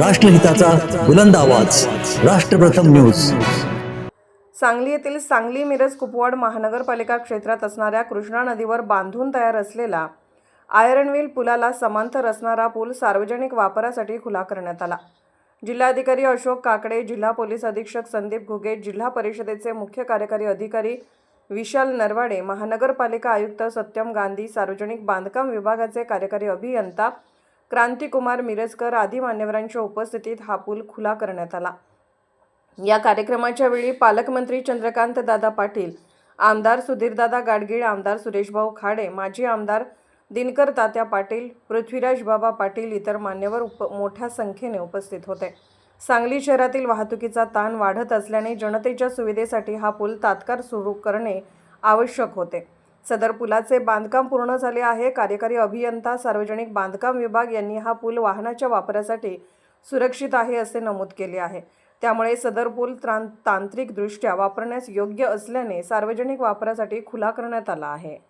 राष्ट्रहिताचा बुलंद आवाज. राष्ट्रप्रथम न्यूज. सांगली येथील सांगली मिरज कुपवाड महानगरपालिका क्षेत्रात असणाऱ्या कृष्णा नदीवर बांधून तयार असलेला आयर्नवेल पुलाला समांतर असणारा पूल सार्वजनिक वापरासाठी खुला करण्यात आला. जिल्हाधिकारी अशोक काकडे जिल्हा पोलीस अधीक्षक संदीप घुगे जिल्हा परिषदेचे मुख्य कार्यकारी अधिकारी विशाल नरवाडे महानगरपालिका आयुक्त सत्यम गांधी सार्वजनिक बांधकाम विभागाचे कार्यकारी अभियंता क्रांतिकुमार मिरजकर आदी मान्यवरांच्या उपस्थितीत हा पूल खुला करण्यात आला. या कार्यक्रमाच्या वेळी पालकमंत्री चंद्रकांत दादा पाटील आमदार सुधीरदादा गाडगीळ आमदार सुरेशभाऊ खाडे माजी आमदार दिनकर तात्या पाटील पृथ्वीराज बाबा पाटील इतर मान्यवर उप मोठ्या संख्येने उपस्थित होते. सांगली शहरातील वाहतुकीचा ताण वाढत असल्याने जनतेच्या सुविधेसाठी हा पूल तात्काळ सुरू करणे आवश्यक होते. सदर पुलाचे बांधकाम पूर्ण झाले आहे. कार्यकारी अभियंता सार्वजनिक बांधकाम विभाग यांनी हा पूल वाहनाच्या वापरासाठी सुरक्षित आहे असे नमूद केले आहे. त्यामुळे सदर पूल त्रां तांत्रिकदृष्ट्या वापरण्यास योग्य असल्याने सार्वजनिक वापरासाठी खुला करण्यात आला आहे.